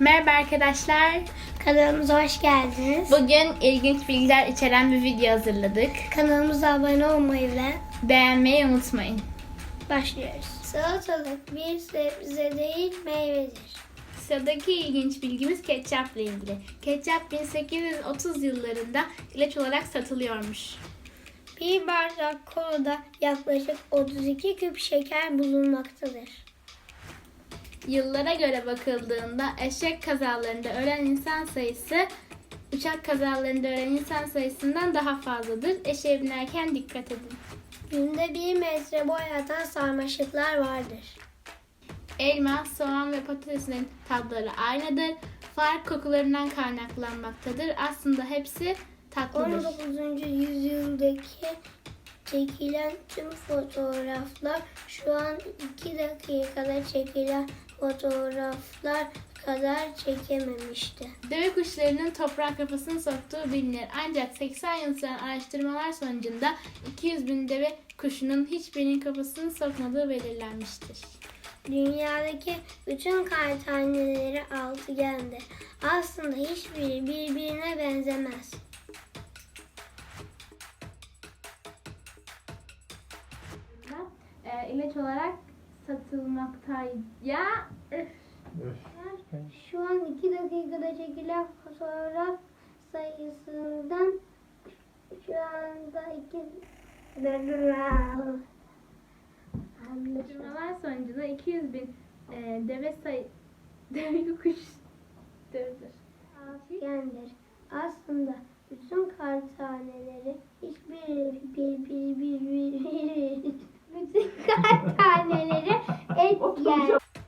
Merhaba arkadaşlar. Kanalımıza hoş geldiniz. Bugün ilginç bilgiler içeren bir video hazırladık. Kanalımıza abone olmayı ve Beğenmeyi unutmayın. başlıyoruz. Salatalık bir sebze değil meyvedir. Sıradaki ilginç bilgimiz ketçapla ilgili. Ketçap 1830 yıllarında ilaç olarak satılıyormuş. Bir bardak kolada yaklaşık 32 küp şeker bulunmaktadır. Yıllara göre bakıldığında eşek kazalarında ölen insan sayısı uçak kazalarında ölen insan sayısından daha fazladır. Eşeğe binerken dikkat edin. Günde bir metre boy atan sarmaşıklar vardır. Elma, soğan ve patatesin tatları aynıdır. Fark kokularından kaynaklanmaktadır. Aslında hepsi tatlıdır. 19. yüzyıldaki çekilen tüm fotoğraflar şu an 2 dakikada çekilen fotoğraflar kadar çekememişti. Deve kuşlarının toprak kafasını soktuğu bilinir. Ancak 80 yıl süren araştırmalar sonucunda 200 bin deve kuşunun hiçbirinin kafasını sokmadığı belirlenmiştir. Dünyadaki bütün kar taneleri altıgendir. Aslında hiçbiri birbirine benzemez. Ee, ilaç olarak satılmakta. Ya. Şu an 2 dakikada çekilen fotoğraf sayısından şu anda 2 Araştırmalar sonucunda 200 bin e, deve sayı deve kuş dövdür. Aslında bütün kar taneleri hiçbiri bir bir bir bir bir bütün kar taneleri et yer.